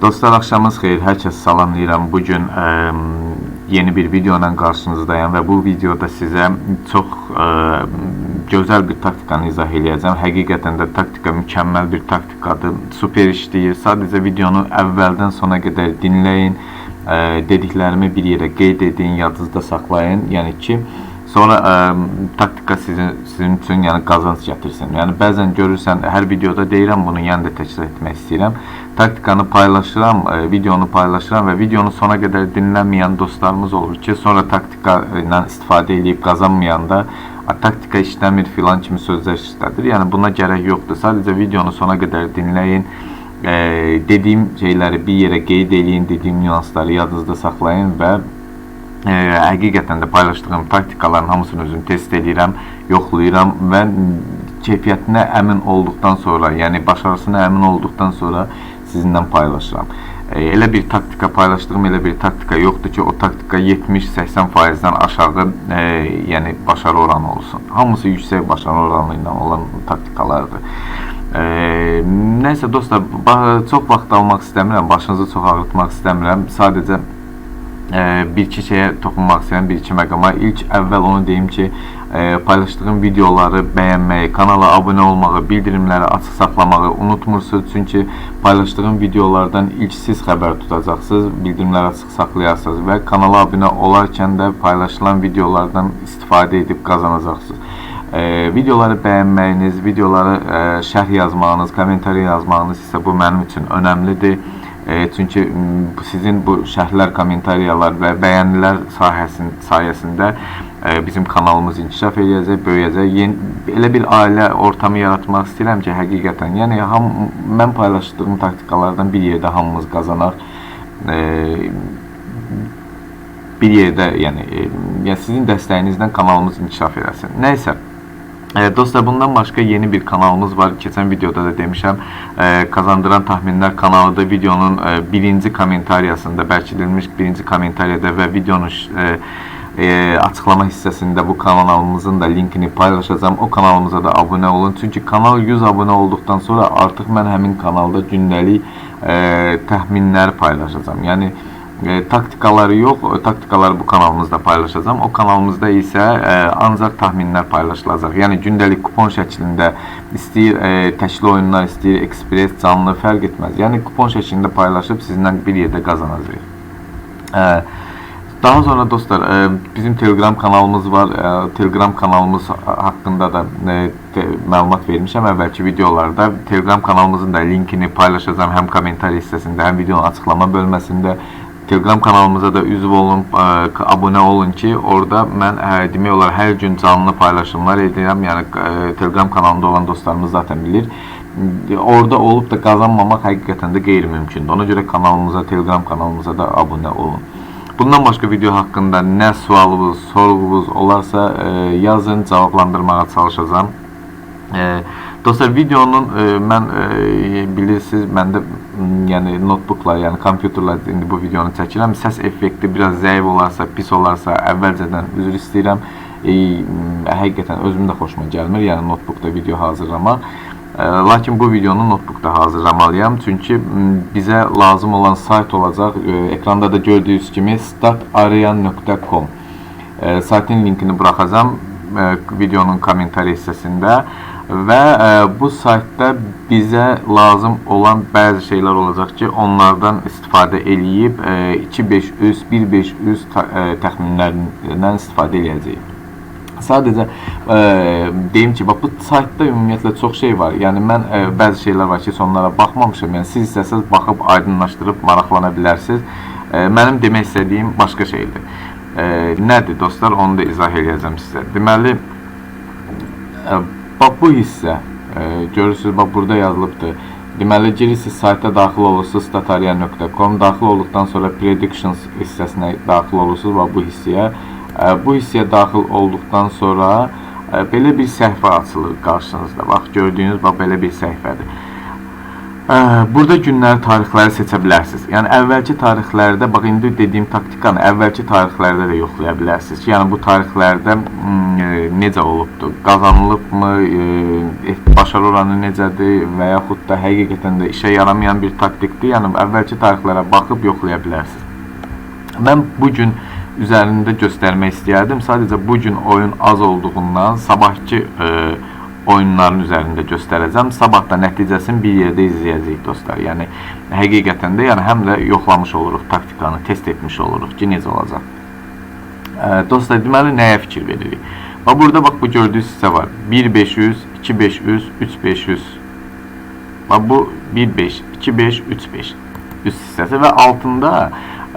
Dostlar axşamınız xeyir. Hər kəs salamlayıram. Bu gün ə, yeni bir video ilə qarşınızdayım və bu videoda sizə çox ə, gözəl bir taktikanı izah eləyəcəm. Həqiqətən də taktika mükəmməl bir taktikadır. Super işləyir. Sadəcə videonu əvvəldən sona qədər dinləyin. Ə, dediklərimi bir yerə qeyd edin, yadınızda saxlayın. Yəni ki, Sonra ə, taktika sizin sizin üçün yəni qazanc gətirsin. Yəni bəzən görürsən hər videoda deyirəm bunu, yəni də təkrar etmək istəyirəm. Taktikanı paylaşıram, ə, videonu paylaşıram və videonu sona qədər dinləməyən dostlarımız olur ki, sonra taktika ilə istifadə edib qazanmayanda "A, taktika işləmir filan kimi sözlər işlədir. Yəni buna gərək yoxdur. Sadəcə videonu sona qədər dinləyin. Ə, dediyim şeyləri bir yerə qeyd eləyin, dediyim nüansları yadınızda saxlayın və e, həqiqətən də paylaşdığım taktikaların hamısını özüm test edirəm, yoxlayıram və keyfiyyətinə əmin olduqdan sonra, yəni başarısına əmin olduqdan sonra sizinlə paylaşıram. E, elə bir taktika paylaşdığım elə bir taktika yoxdur ki, o taktika 70-80%-dən aşağı, e, yəni başarı oranı olsun. Hamısı yüksək başarı oranı ilə olan taktikalardır. E, nəysə dostlar, çox vaxt almaq istəmirəm, başınızı çox ağrıtmaq istəmirəm. Sadəcə e, bir şeye toxunmaq istəyirəm, bir iki məqama. İlk əvvəl onu deyim ki, e, paylaşdığım videoları bəyənməyi, kanala abunə olmağı, bildirimləri açıq saxlamağı unutmursunuz. Çünki paylaşdığım videolardan ilk siz xəbər tutacaqsınız, bildirimləri açıq saxlayarsınız və kanala abunə olarkən də paylaşılan videolardan istifadə edib qazanacaqsınız. E, videoları bəyənməyiniz, videoları e, şərh yazmağınız, kommentariya yazmağınız isə bu mənim üçün önəmlidir. E, çünki sizin bu şərhlər, kommentariyalar və bəyənilər sahəsin sayəsində e, bizim kanalımız inkişaf edəcək, böyüyəcək. Yeni, elə bir ailə ortamı yaratmaq istəyirəm ki, həqiqətən, yəni ham mən paylaşdığım taktikalardan bir yerdə hamımız qazanaq. E, bir yerdə, yəni, e, yəni sizin dəstəyinizlə kanalımız inkişaf edəsin. Nəysə, Evet, dostlar bundan başka yeni bir kanalımız var. Geçen videoda da demişəm. E, kazandıran tahminler kanalıda videonun e, birinci kommentariyasında, bəlkələnmiş birinci kommentariyada və videonun e, e, açıqlama hissəsində bu kanalımızın da linkini paylaşacağım. O kanalımıza da abunə olun. Çünki kanal 100 abunə olduqdan sonra artıq mən həmin kanalda gündəlik e, təxminlər paylaşacağam. Yəni e, taktikaları yox, o taktikaları bu kanalımızda paylaşacağım. O kanalımızda isə e, ancaq tahminlər paylaşılacaq. Yəni gündəlik kupon şəklində istəyir e, təkli oyunlar, istəyir ekspres, canlı fərq etməz. Yəni kupon şəklində paylaşıb sizinlə bir yerdə qazanacağıq. E, daha sonra dostlar e, bizim Telegram kanalımız var. E, Telegram kanalımız haqqında da e, te, məlumat vermişəm əvvəlki videolarda. Telegram kanalımızın da linkini paylaşacağım həm kommentar hissəsində, həm videonun açıqlama bölməsində. Telegram kanalımıza da üzv olun, ə, abunə olun ki, orada mən ə, demək olar hər gün canlı paylaşımlar edirəm. Yəni ə, Telegram kanalında olan dostlarımız zaten bilir. Orada olub da qazanmamaq həqiqətən də qeyri-mümkündür. Ona görə kanalımıza, Telegram kanalımıza da abunə olun. Bundan başqa video haqqında nə sualınız, sorğunuz olarsa yazın, cavablandırmağa çalışacağam. E, dostlar videonun e, mən e, bilirsiniz məndə m, yəni notebookla, yəni kompüterlə indi bu videonu çəkirəm. Səs effekti biraz zəif olarsa, pis olarsa əvvəlcədən üzr istəyirəm. E, həqiqətən özüm də xoşuma gəlmir, yəni notebookda video hazırlamaq. E, lakin bu videonu notebookda hazırlamalıyam. Çünki bizə lazım olan sayt olacaq. E, ekranda da gördüyünüz kimi startarian.com e, saytın linkini buraxacağam e, videonun komentari hissəsində və e, bu saytda bizə lazım olan bəzi şeylər olacaq ki, onlardan istifadə eləyib e, 2500, 1500 ta- e, təxminlərindən istifadə eləyəcəyik. Sadəcə e, deyim ki, bax bu saytda ümumiyyətlə çox şey var. Yəni mən e, bəzi şeylər var ki, onlara baxmamışam. Yəni siz istəsəz baxıb aydınlaşdırıb maraqlana bilərsiniz. E, mənim demək istədiyim başqa şeydir. E, nədir dostlar? Onu da izah edəcəm sizə. Deməli, e, bax bu hissə e, görürsüz, bax burada yazılıbdır. Deməli, girirsiniz sayta daxil olursunuz statarian.com, daxil olduqdan sonra predictions hissəsinə daxil olursunuz bax bu hissəyə. E, bu hissəyə daxil olduqdan sonra e, belə bir səhifə açılır qarşınızda. Bax gördüyünüz bax belə bir səhifədir. Burada günləri, tarixləri seçə bilərsiniz. Yəni əvvəlki tarixlərdə, bax indi dediyim taktikanı əvvəlki tarixlərdə də yoxlaya bilərsiniz ki, yəni bu tarixlərdə e, necə olubdu? Qazanılıbmı, e, başarı oranı necədir və yaxud da həqiqətən də işə yaramayan bir taktikdir. Yəni əvvəlki tarixlərə baxıb yoxlaya bilərsiniz. Mən bu gün üzərində göstərmək istəyərdim. Sadəcə bu gün oyun az olduğundan sabahki e, oyunların üzərində göstərəcəm. Sabah da nəticəsini bir yerdə izləyəcəyik dostlar. Yəni həqiqətən də yəni həm də yoxlamış oluruq taktikanı, test etmiş oluruq ki, necə olacaq. E, dostlar, deməli nəyə fikir veririk? Bax burada bax bu gördüyünüz hissə var. 1500, 2500, 3500. Bax bu 15, 25, 35 üst hissəsi və altında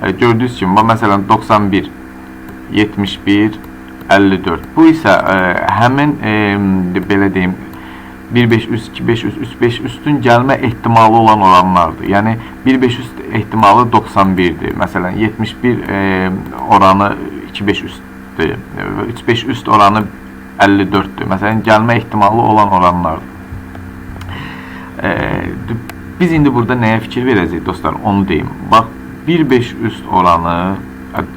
e, gördüyünüz kimi bax məsələn 91, 71, 54. Bu isə e, həmin e, belə deyim 1500, 2500, 3500 üstün gəlmə ehtimalı olan oranlardır. Yəni 1500 ehtimalı 91-dir. Məsələn 71 e, oranı 2500 üstdür. 35 üst oranı 54-dür. Məsələn gəlmə ehtimalı olan oranlardır. E, biz indi burada nəyə fikir verəcəyik dostlar? Onu deyim. Bax 1.5 üst oranı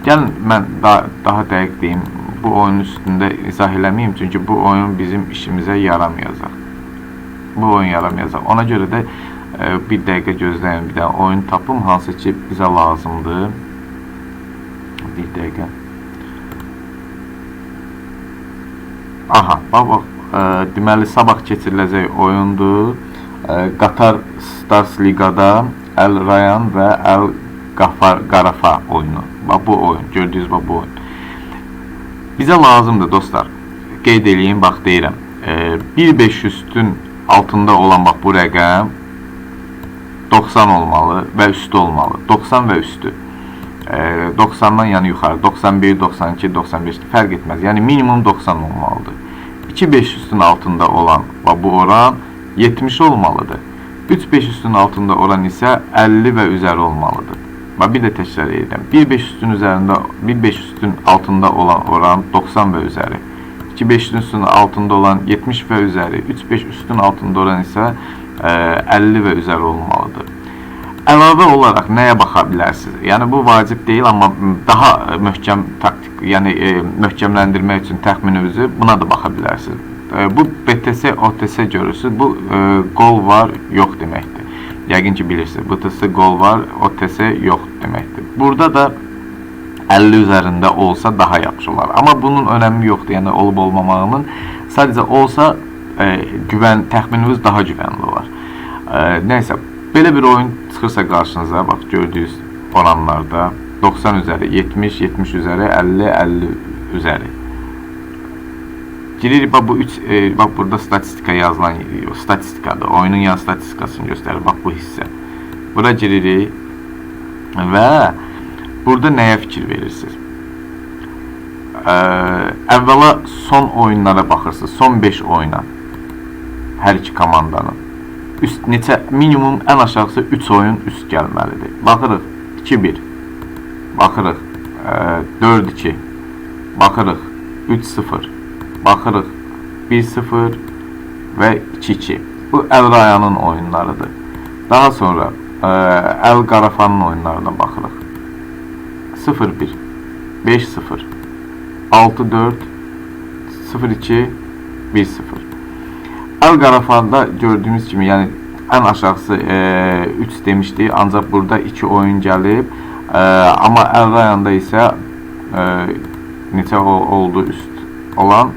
gəlin mən daha, daha dəqiq deyim. Bu oyun üstündə izah eləməyim çünki bu oyun bizim işimizə yaramayacaq. Bu oyun yaramayacaq. Ona görə də e, bir dəqiqə gözləyin, bir dənə oyun tapım hansı ki bizə lazımdır. Bir dəqiqə. Aha, bax bax, e, deməli sabah keçiriləcək oyundur. E, Qatar Stars Ligada El Rayan və El Qafar Qarafa oyunu. Bax bu oyun, gördüyünüz bax bu oyun. Bizə lazımdır dostlar. Qeyd edeyim, bax deyirəm. E, 1500-ün altında olan bax bu rəqəm 90 olmalı və üstü olmalı. 90 və üstü. E, 90-dan yəni yuxarı 91, 92, 95 fərq etməz. Yəni minimum 90 olmalıdır. 2500-ün altında olan bax bu oran 70 olmalıdır. 3500-ün altında oran isə 50 və üzəri olmalıdır. Bax bir də təkrar edirəm. 1500-ün üzərində 1500-ün altında olan oran 90 və üzəri. 2500-ün altında olan 70 və üzəri, 35 üstün altında olan isə e, 50 və üzəri olmalıdır. Əlavə olaraq nəyə baxa bilərsiniz? Yəni bu vacib deyil, amma daha möhkəm taktik, yəni e, möhkəmləndirmək üçün təxmininizi buna da baxa bilərsiniz. E, bu BTS, OTS görürsüz. Bu e, qol var, yox deməkdir. Yəqin ki bilirsiniz. BTS qol var, OTS yox deməkdir. Burada da 50 üzərində olsa daha yaxşı olar. Amma bunun önəmi yoxdur. Yəni olub olmamağının sadəcə olsa e, güvən təxmininiz daha güvənli olar. E, nəysə, belə bir oyun çıxırsa qarşınıza, bax gördüyünüz oranlarda 90 üzəri, 70, 70 üzəri, 50, 50 üzəri. Giririk bax bu 3 e, bax burada statistika yazılan o statistikadır. Oyunun yan statistikasını göstərir. Bax bu hissə. Bura giririk və burada nəyə fikir verirsiniz? Ə, əvvəla son oyunlara baxırsınız. Son 5 oyuna. Hər iki komandanın. Üst neçə minimum ən aşağısı 3 oyun üst gəlməlidir. Baxırıq 2-1. Baxırıq 4-2. Baxırıq 3-0. Baxırıq 1-0 və 2-2. Bu El Rayanın oyunlarıdır. Daha sonra El Qarafanın oyunlarına baxırıq. 0-1, 5-0, 6-4, 0-2, 1-0. El Qarafanda gördüyümüz kimi, yəni ən aşağısı e, 3 demişdik, ancaq burada 2 oyun gəlib. E, amma El Rayanda isə e, neçə oldu üst olan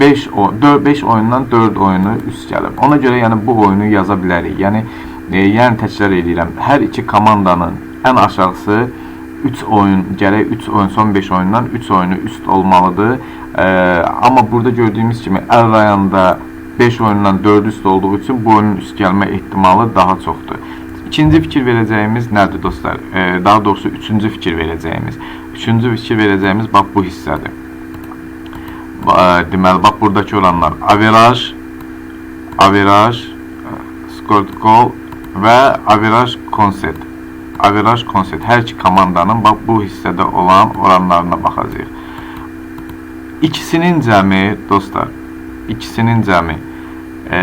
5 o 4 5 oyundan 4 oyunu üst gəlib. Ona görə yəni bu oyunu yaza bilərik. Yəni e, yəni təkrar edirəm. Hər iki komandanın ən aşağısı 3 oyun gərək 3 oyun son 5 oyundan 3 oyunu üst olmalıdır. Ee, amma burada gördüyümüz kimi El Rayanda 5 oyundan 4 üst olduğu üçün bu oyunun üst gəlmə ehtimalı daha çoxdur. İkinci fikir verəcəyimiz nədir dostlar? Ee, daha doğrusu üçüncü fikir verəcəyimiz. Üçüncü fikir verəcəyimiz bax bu hissədir. Ba- Deməli bax buradakı oranlar averaj, averaj, scored goal və averaj konset. Averaj konset hər iki komandanın bax bu hissədə olan oranlarına baxacağıq. İkisinin cəmi dostlar, ikisinin cəmi e,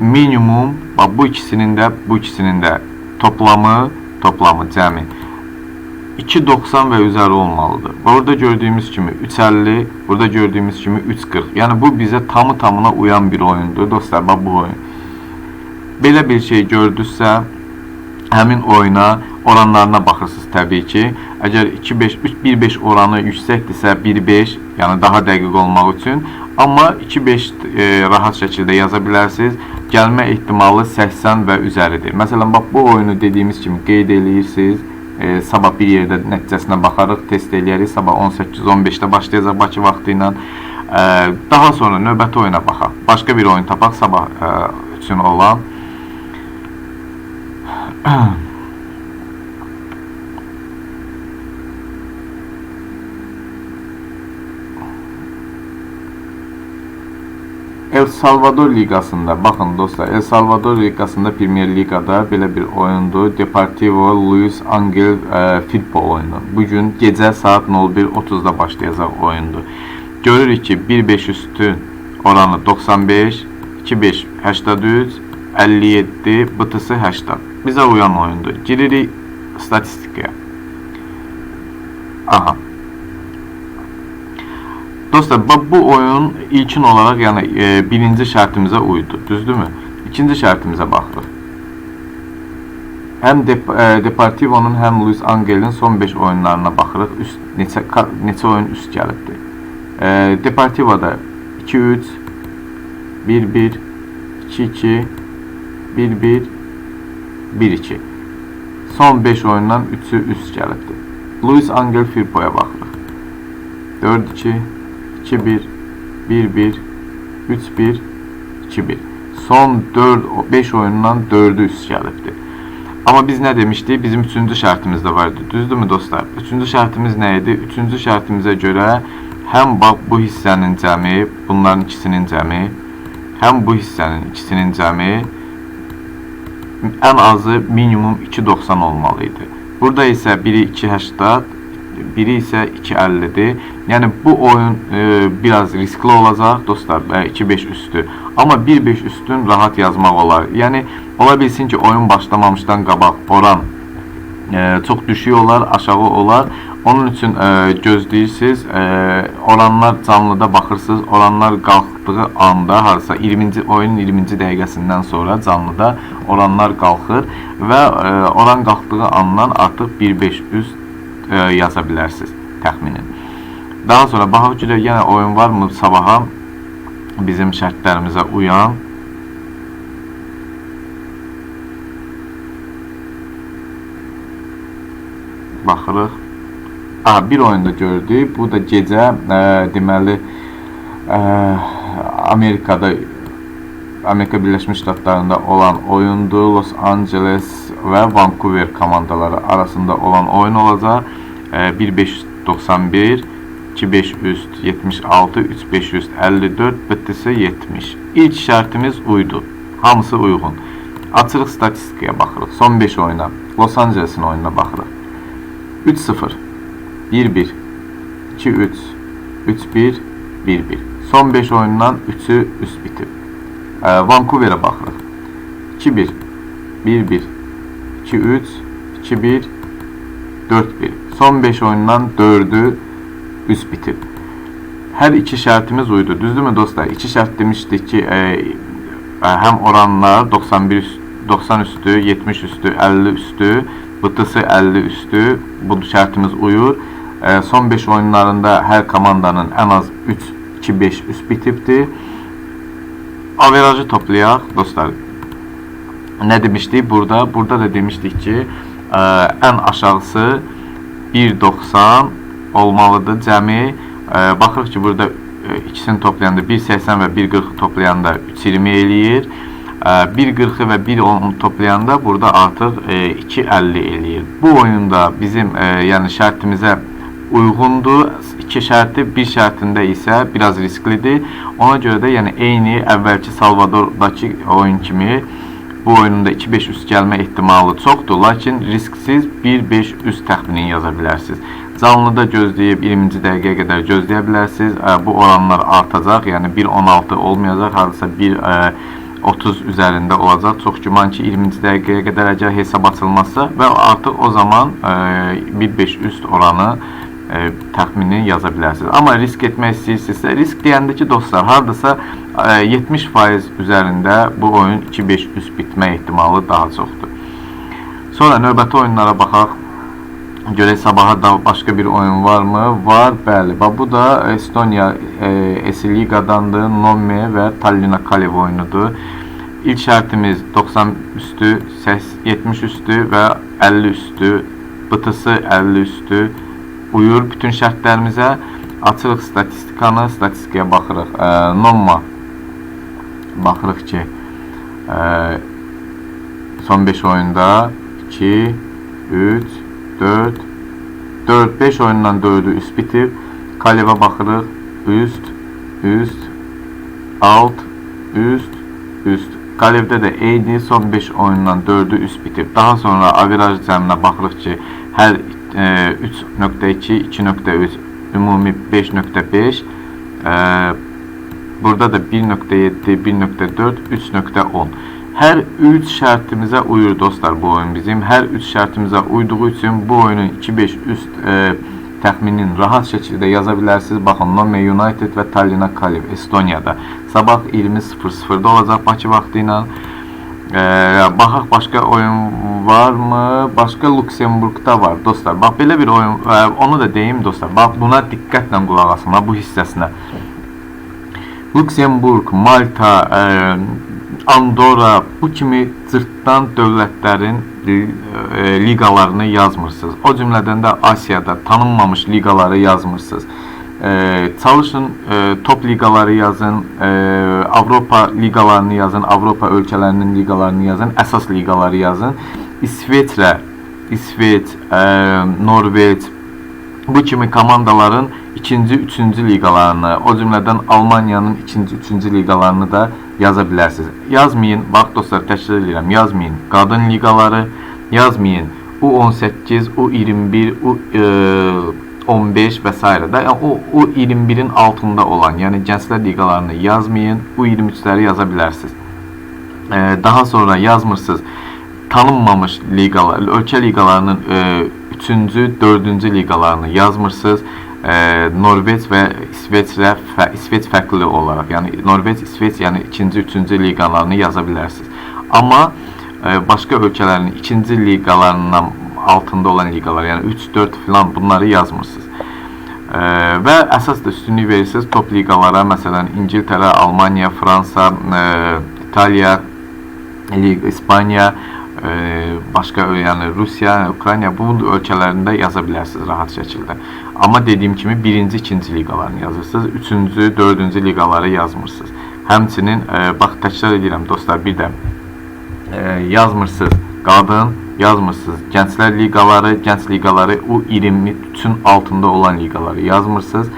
minimum bak bu ikisinin de bu ikisinin de toplamı toplamı cəmi 2.90 ve üzeri olmalıdır. Burada gördüğümüz kimi 3.50, burada gördüğümüz kimi 3.40. Yani bu bize tamı tamına uyan bir oyundur dostlar. Bax bu oyun. Belə bir şey gördünüzsə, həmin oyuna oranlarına baxırsınız təbii ki. Əgər 2.5 3.1.5 oranı yüksəkdirsə 1.5, yəni daha dəqiq olmaq üçün, amma 2.5 e, rahat şəkildə yaza bilərsiniz. Gəlmə ehtimalı 80 və üzəridir. Məsələn, bax bu oyunu dediyimiz kimi qeyd eləyirsiniz. E, sabah bir yerdə nəticəsinə baxarıq, test eləyərik. Sabah 18-15-də başlayacaq Bakı vaxtı ilə. E, daha sonra növbəti oyuna baxaq. Başqa bir oyun tapaq sabah e, üçün olan. El Salvador Liqasında, baxın dostlar, El Salvador Liqasında Premier Liqada belə bir oyundur. Deportivo Luis Angel e, Firpo oyunu. Bu gün gecə saat 01:30-da başlayacaq oyundur. Görürük ki, 1.5 üstü oranı 95, 2.5 83, 57, BTS 80. Bizə uyan oyundur. Giririk statistikaya. Aha. Dostlar bu oyun ilkin olarak yani e, birinci şartımıza uydu. Düzdürmü? İkinci şartımıza bakırıq. Hem Dep e, Deportivo'nun hem Luis Angel'in son 5 oyunlarına baxırıq. Üst neçə neçə oyun üst gəlibdi. E, Deportivo'da 2-3 1-1 2-2 1-1 1-2 Son 5 oyundan 3'ü üst gəlibdi. Luis Angel Firpo'ya baxırıq. 4-2 2-1 1-1 3-1 2-1 Son 4 5 oyundan 4'ü üst gəlibdi. Amma biz nə demişdik? Bizim 3-cü şərtimiz də vardı. Düzdürmü dostlar? 3-cü şərtimiz nə idi? 3-cü şərtimizə görə həm bax bu hissənin cəmi, bunların ikisinin cəmi, həm bu hissənin ikisinin cəmi ən azı minimum 2.90 olmalı idi. Burada isə biri 2.80, biri isə 2.50-dir. Yəni bu oyun e, biraz riskli olacaq dostlar, e, 2.5 üstü. Amma 1.5 üstün rahat yazmaq olar. Yəni ola bilsin ki, oyun başlamamışdan qabaq oran e, çox düşük aşağı olar. Onun üçün e, gözləyirsiniz, e, oranlar canlıda baxırsınız, oranlar qalxdığı anda harasa 20-ci oyunun 20-ci dəqiqəsindən sonra canlıda oranlar qalxır və e, oran qalxdığı andan artıq 1.5 üst e, yaza bilərsiniz təxminin. Daha sonra baxaq ki, yenə oyun varmı sabaha bizim şərtlərimizə uyan baxırıq. Aha, bir oyunda gördük. Bu da gecə e, deməli e, Amerikada Amerika Birləşmiş Ştatlarında olan oyundur. Los Angeles və Vancouver komandaları arasında olan oyun olacaq. E, 1591 25 üst 76 3554 BTS 70. İlk şərtimiz uydu. Hamısı uyğun. Açırıq statistikaya baxırıq. Son 5 oyuna. Los Angeles'in oyununa baxırıq. 3-0 1-1 2-3 3-1 1-1 Son 5 oyundan 3'ü üst bitib. Ee, Vancouver'ə baxırıq. 2-1 1-1 2-3 2-1 4-1 Son 5 oyundan 4'ü üst bitib. Hər iki şərtimiz uydu. Düzdürmü dostlar? İki şərt demişdik ki, e, e, həm oranlar 91 üst, 90 üstü, 70 üstü, 50 üstü, BTS 50 üstü bu şərtimiz uyur. E, son 5 oyunlarında hər komandanın ən az 3 2-5 üst bitibdi. Averajı toplayaq dostlar. Nə demişdik burada? Burada da demişdik ki, e, ən aşağısı 1.90 olmalıdır cəmi. E, baxırıq ki, burada e, ikisini toplayanda 1.80 və 1.40 toplayanda 3.20 eləyir. E, 1.40 və 1.10 toplayanda burada artıq e, 2.50 eləyir. Bu oyunda bizim e, yəni şərtimizə uyğundur. İki şərti, bir şərtində isə biraz risklidir. Ona görə də yəni eyni əvvəlki Salvadordakı oyun kimi bu oyunda 2-5 üst gəlmə ehtimalı çoxdur, lakin risksiz 1-5 üst təxmini yaza bilərsiniz. Canlıda gözləyib 20-ci dəqiqəyə qədər gözləyə Bu oranlar artacaq, yəni 1-16 olmayacaq, hardasa 1 30 üzərində olacaq. Çox güman ki 20-ci dəqiqəyə qədər əgər hesab açılmazsa və artıq o zaman e, 1.5 üst oranı e, təxmini yaza bilərsiniz. Amma risk etmək istəyirsinizsə, risk deyəndə ki, dostlar, hardasa e, 70% üzərində bu oyun 2-5 üst bitmə ehtimalı daha çoxdur. Sonra növbəti oyunlara baxaq. Görək sabaha da başqa bir oyun varmı? Var, bəli. Bax bu da Estoniya e, Esi Liqadandır. Nomme və Tallina Kalev oyunudur. İlk şərtimiz 90 üstü, 70 üstü və 50 üstü. BTS 50 üstü uyur bütün şərtlərimizə. Açırıq statistikanı, statistikaya baxırıq. E, Nomma baxırıq ki, e, son 5 oyunda 2, 3, 4, 4, 5 oyundan 4'ü üst bitib. Kalevə baxırıq. Üst, üst, alt, üst, üst. Kalevdə də eyni son 5 oyundan 4'ü üst bitib. Daha sonra averaj cəminə baxırıq ki, hər 3.2, 2.3, ümumi 5.5. E, burada da 1.7, 1.4, 3.10. Hər 3 şərtimizə uyur dostlar bu oyun bizim. Hər 3 şərtimizə uyduğu üçün bu oyunun 2-5 üst e, təxminin rahat şəkildə yaza bilərsiniz. Baxın, Nome United və Tallina Kalev Estoniyada. Sabah 20.00-da olacaq Bakı vaxtı ilə. E, baxaq başqa oyun varmı? Başqa Luksemburgda var dostlar. Bax belə bir oyun, e, onu da deyim dostlar. Bax buna diqqətlə qulaq asın bu hissəsinə. Luksemburg, Malta, e, Andorra bu kimi cırtdan dövlətlərin e, liqalarını yazmırsınız. O cümlədən də Asiyada tanınmamış liqaları yazmırsınız. E, çalışın e, top liqaları yazın, e, Avropa liqalarını yazın, Avropa ölkələrinin liqalarını yazın, əsas liqaları yazın. İsveçrə, İsveç, e, Norveç bu kimi komandaların ikinci, üçüncü liqalarını, o cümlədən Almaniyanın ikinci, üçüncü liqalarını da yaza bilərsiniz. Yazmayın, bax dostlar, təkrar edirəm, yazmayın. Qadın liqaları yazmayın. U18, U21, U e, 15 və s. də. Yəni o U21-in altında olan, yəni gənclər liqalarını yazmayın. U23-ləri yaza bilərsiniz. E, daha sonra yazmırsınız tanınmamış liqalar, ölkə liqalarının 3-cü, 4-cü liqalarını yazmırsınız. E, Norveç və İsveçrə fə, İsveç fərqli olaraq, yəni Norveç, İsveç, yəni 2-ci, 3-cü liqalarını yaza bilərsiniz. Amma e, başqa ölkələrin 2-ci liqalarından altında olan liqalar, yəni 3, 4 filan bunları yazmırsınız. E, və əsas da üstünlük verirsiniz top liqalara, məsələn İngiltərə, Almaniya, Fransa, e, İtaliya, İspaniya, e, başqa yəni Rusiya, Ukrayna bu ölkələrində yaza bilərsiniz rahat şəkildə. Amma dediyim kimi 1-ci, 2-ci liqalarını yazırsınız, 3-cü, 4-cü liqaları yazmırsınız. Həmçinin e, bax təkrar edirəm dostlar, bir də e, yazmırsınız qadın, yazmırsınız gənclər liqaları, gənc liqaları U23-ün altında olan liqaları yazmırsınız.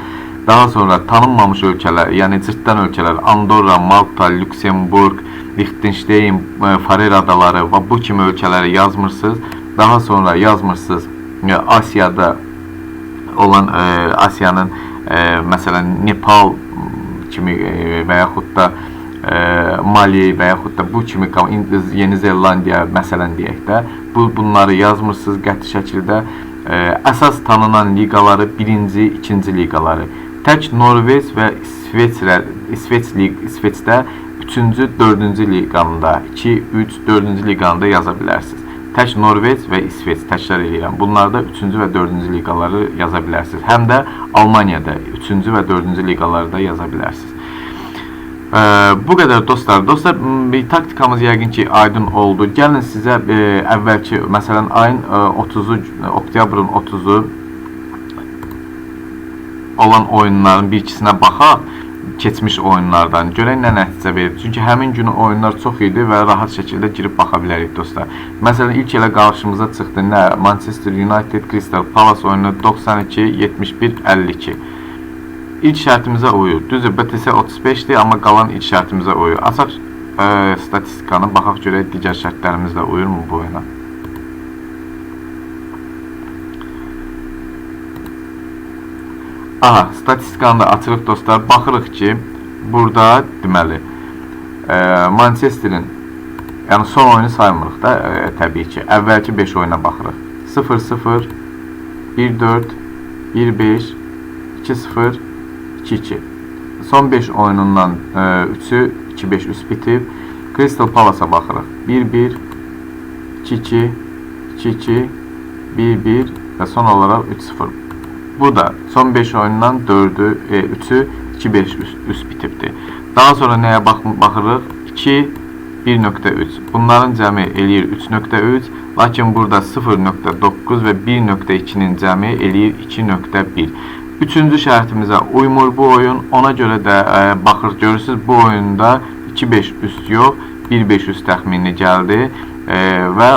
Daha sonra tanınmamış ölkələr, yəni cırtdan ölkələr, Andorra, Malta, Lüksemburg, Liechtenstein, e, Farer adaları və bu kimi ölkələri yazmırsınız. Daha sonra yazmırsınız e, Asiyada olan e, Asiyanın məsələn Nepal kimi və yaxud da Mali və yaxud da bu kimi Yeni Zelandiya məsələn deyək də bu bunları yazmırsınız qəti şəkildə. E, əsas tanınan liqaları birinci, ikinci liqaları. Tək Norveç və İsveçrə, İsveç lig, İsveçdə 3-cü, 4-cü liqanda, 2, 3, 4-cü liqanda yaza bilərsiniz. Tək Norveç və İsveç təkrar edirəm. Bunlarda 3-cü və 4-cü liqaları yaza bilərsiniz. Həm də Almaniyada 3-cü və 4-cü liqaları da yaza bilərsiniz. Ee, bu qədər dostlar. Dostlar, taktikamız yəqin ki, aydın oldu. Gəlin sizə e, əvvəlki, məsələn, ayın e, 30-u, oktyabrın 30-u olan oyunların bir ikisinə baxaq keçmiş oyunlardan görək nə nəticə verir. Çünki həmin gün oyunlar çox idi və rahat şəkildə girib baxa bilərik dostlar. Məsələn, ilk elə qarşımıza çıxdı nə Manchester United Crystal Palace oyunu 92 71 52. İlk şərtimizə uyur. Düzdür, BTS 35-dir, amma qalan ilk şərtimizə uyur. Açaq e, statistikanı baxaq görək digər şərtlərimiz də uyurmu bu oyuna. Aha, statistikanı da açırıq dostlar. Baxırıq ki, burada deməli e, Manchester'in yəni son oyunu saymırıq da e, təbii ki. Əvvəlki 5 oyuna baxırıq. 0-0 1-4 1-5 2-0 2-2. Son 5 oyunundan e, 3'ü 2-5 üst bitib. Crystal Palace'a baxırıq. 1-1 2-2 2-2 1-1 və son olaraq 3-0. Bu da son 5 oyundan 4'ü, e, 3'ü 2-5 üst, üst bitibdi. Daha sonra nəyə bax baxırıq? 2 1.3. Bunların cəmi eləyir 3.3, lakin burada 0.9 və 1.2-nin cəmi eləyir 2.1. Üçüncü şərtimizə uymur bu oyun. Ona görə də e, baxır bu oyunda 2-5 üst yox, 1-5 üst təxmini gəldi e, və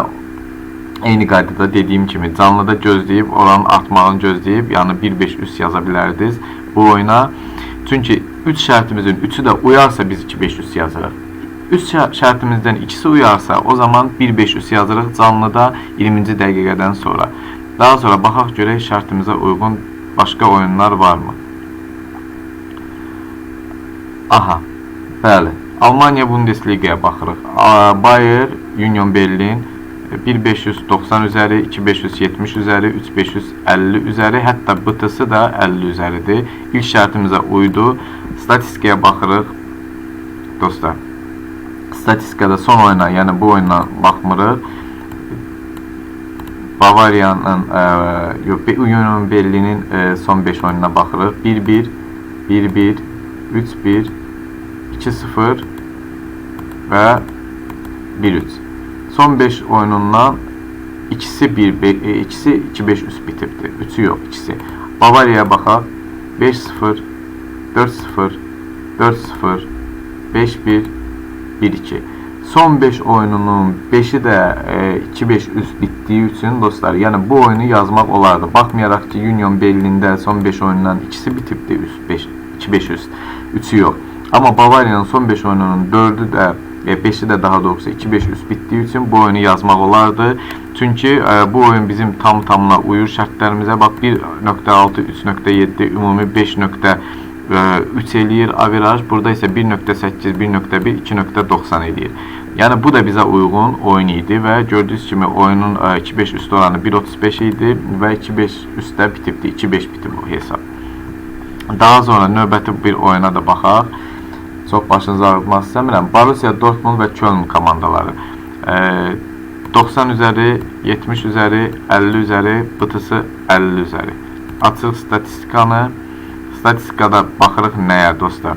eyni qaydada dediyim kimi canlıda gözləyib oranın artmağını gözləyib, yəni 1-5 üst yaza bu oyuna. Çünki 3 şərtimizin 3-ü də uyarsa biz 2-5 üst yazırıq. 3 şərtimizdən ikisi uyarsa o zaman 1-5 üst yazırıq canlıda 20-ci dəqiqədən sonra. Daha sonra baxaq görək şərtimizə uyğun başqa oyunlar varmı? Aha, bəli. Almaniya Bundesliqaya baxırıq. Bayer, Union Berlin 1590 üzəri, 2570 üzəri, 3550 üzəri, hətta BTS da 50 üzəridir. İlk şərtimizə uydu. Statistikaya baxırıq. Dostlar, statistikada son oyuna, yəni bu oyuna baxmırıq. Bavariyanın, e, yox, Union Berlinin e, son 5 oyununa baxırıq. 1-1, 1-1, 3-1, 2-0 və 1-3. Son 5 oyunundan ikisi 1 e, ikisi 2-5 üst bitibdi. Üçü yox, ikisi. Bavariyaya baxaq. 5-0, 4-0, 4-0, 5-1, 1-2. Son 5 oyununun 5'i də e, 2-5 üst bitdiyi üçün dostlar, yəni bu oyunu yazmaq olardı. Baxmayaraq ki, Union Berlində son 5 oyundan ikisi bitibdi üst 5 2-5 üst. 3'ü yox. Amma Bavariyanın son 5 oyununun 4'ü də e, 5'i də daha doğrusu 2-5 üst bitdiyi üçün bu oyunu yazmaq olardı. Çünki e, bu oyun bizim tam tamına uyur şərtlərimizə. Bax 1.6, 3.7, ümumi 5. 3 eləyir averaj. Burada isə 1.8, 1.1, 2.90 eləyir. Yəni bu da bizə uyğun oyun idi və gördüyünüz kimi oyunun 2.5 üst oranı 1.35 idi və 2.5 üstdə bitibdi. 2.5 bitib bu hesab. Daha sonra növbəti bir oyuna da baxaq. Çox başınızı ağrıtmaq istəmirəm. Borussia Dortmund və Köln komandaları. E, 90 üzəri, 70 üzəri, 50 üzəri, BTS 50 üzəri. Açıq statistikanı statistikada baxırıq nəyə dostlar?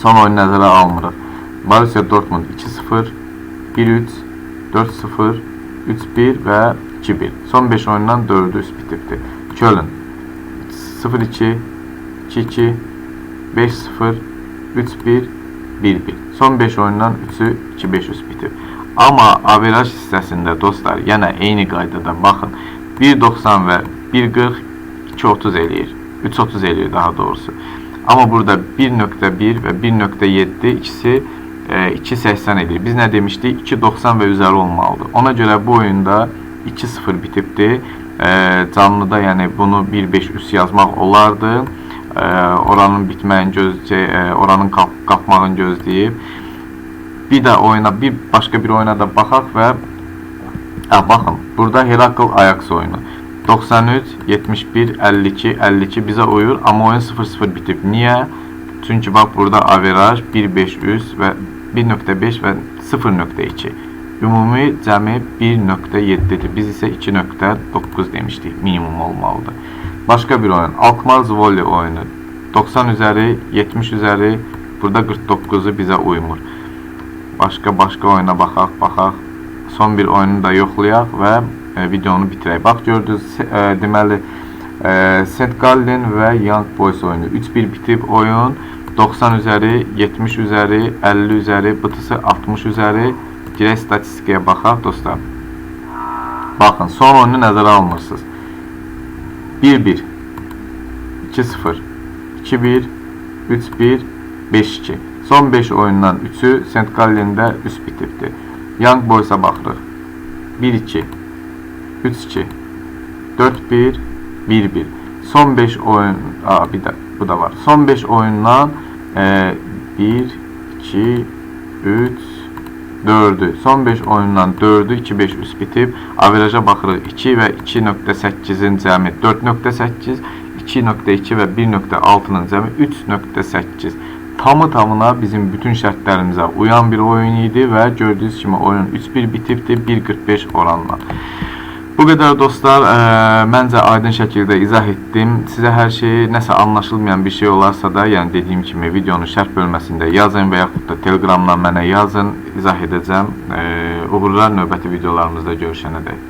Son oyunu nəzərə almırıq. Borussia Dortmund 2-0, 1-3, 4-0, 3-1 və 2-1. Son 5 oyundan 4'ü üst bitibdi. Köln 0-2, 2-2, 5-0, 3-1, 1-1. Son 5 oyundan 3'ü 2-5 üst bitib. Amma averaj hissəsində dostlar, yenə eyni qaydada baxın. 1.90 və 1.40 2.30 eləyir. 3.30 eləyir daha doğrusu. Amma burada 1.1 və 1.7 ikisi e, 2.80 edir. Biz nə demişdik? 2.90 və üzəri olmalıdır. Ona görə bu oyunda 2-0 bitibdi. E, canlıda yəni bunu 1.5 üst yazmaq olardı. E, oranın bitməyini gözləyib, e, oranın qap qapmağını gözləyib. Bir də oyuna, bir başqa bir oyuna da baxaq və Hə, baxın, burada Herakl Ajax oyunu. 93, 71, 52, 52 bizə uyur, amma oyun 0-0 bitib. Niyə? Çünki bax burada averaj 1.5 üst və 1.5 və 0.2. Ümumi cəmi 1.7-dir. Biz isə 2.9 demişdik. Minimum olmalıdır. Başqa bir oyun. Alkmaar Zwolle oyunu. 90 üzəri, 70 üzəri. Burada 49-u bizə uymur. Başqa başqa oyuna baxaq, baxaq. Son bir oyunu da yoxlayaq və e, videonu bitirək. Bax gördünüz, e, deməli e, St. Gallen və Young Boys oyunu. 3-1 bitib oyun. 90 üzəri, 70 üzəri, 50 üzəri, BTS 60 üzəri. Girək statistikaya baxaq dostlar. Baxın, son oyunu nəzərə almırsınız. 1-1 2-0 2-1 3-1 5-2 Son 5 oyundan 3'ü St. Gallen'də üst bitibdi. Young Boys'a baxırıq. 1-2 3-2 4-1 1-1 Son 5 oyun Aa, bir de bu da var. Son 5 oyundan e, 1 2 3 4'ü. Son 5 oyundan 4'ü 2-5 üst bitib. Averaja baxırıq 2 və 2.8-in cəmi 4.8, 2.2 və 1.6-nın cəmi 3.8. Tamı tamına bizim bütün şərtlərimizə uyan bir oyun idi və gördüyünüz kimi oyun 3-1 bitibdi 1.45 oranla. Bu qədər dostlar, ə, məncə aydın şəkildə izah etdim. Sizə hər şey nəsə anlaşılmayan bir şey olarsa da, yəni dediyim kimi videonun şərh bölməsində yazın və yaxud da Telegramdan mənə yazın, izah edəcəm. Ə, uğurlar növbəti videolarımızda görüşənədək.